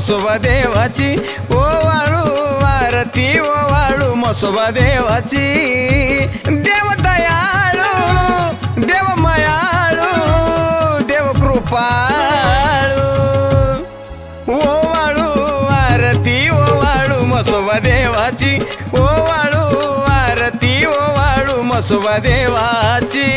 मसोबा देवाची ओ वाळू आरती ओ वाळू मसोबा देवाची देव दयाळू देव मयाळू देव कृपाळू ओ वाळू आरती ओ वाळू मसोबा देवाची ओ वाळू आरती ओ वाळू मसोबा देवाची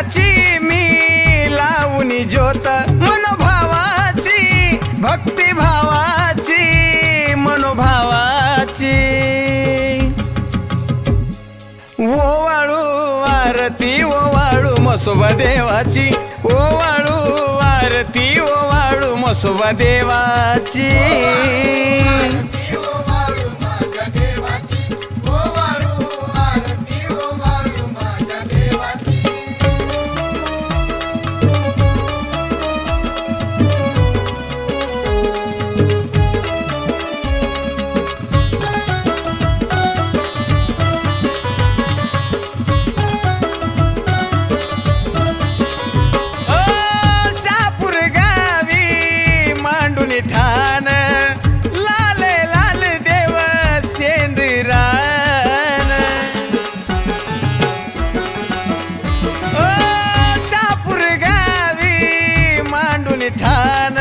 आत्म्याची मी लावून ज्योत मनोभावाची भक्तिभावाची मनोभावाची. ओवाळू आरती ओवाळू मसोबा देवाची. ओवाळू आरती ओवाळू मसोबा देवाची. ठाण.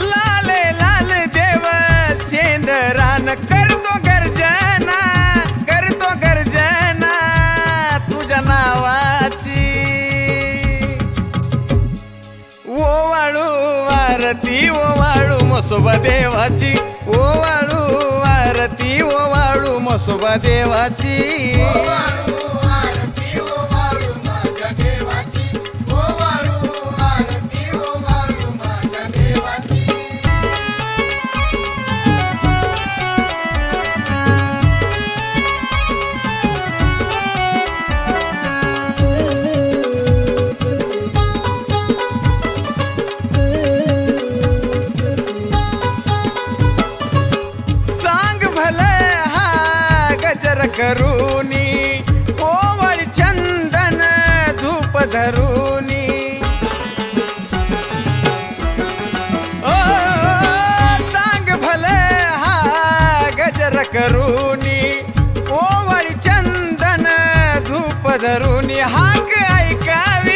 लाल लाल देव शेंदरान करतो गर्जना करतो गर्जना तुझ्या नावाची. ओवाळू ओ ओवाळू मसोबा देवाची. ओवाळू वारती ओवाळू मसोबा देवाची. करूनी ओवळ चंदन धूप धरूनी. ओ सांग भल हा गजर करूनी ओवळ चंदन धूप धरूनी. हाक ऐकावी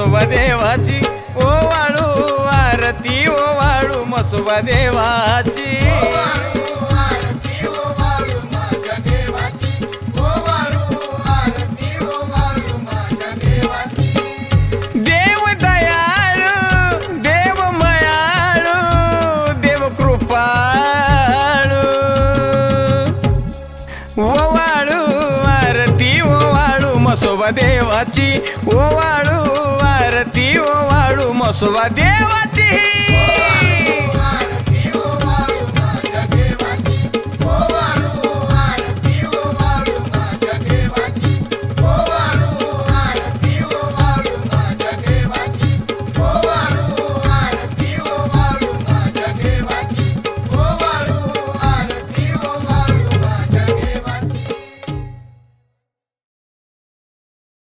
ओवाळू मसोबा देवाची ओवाळू आरती ओवाळू मसोबा देवाची देव दयाळू देव मयाळू देव कृपाळू ओवाळू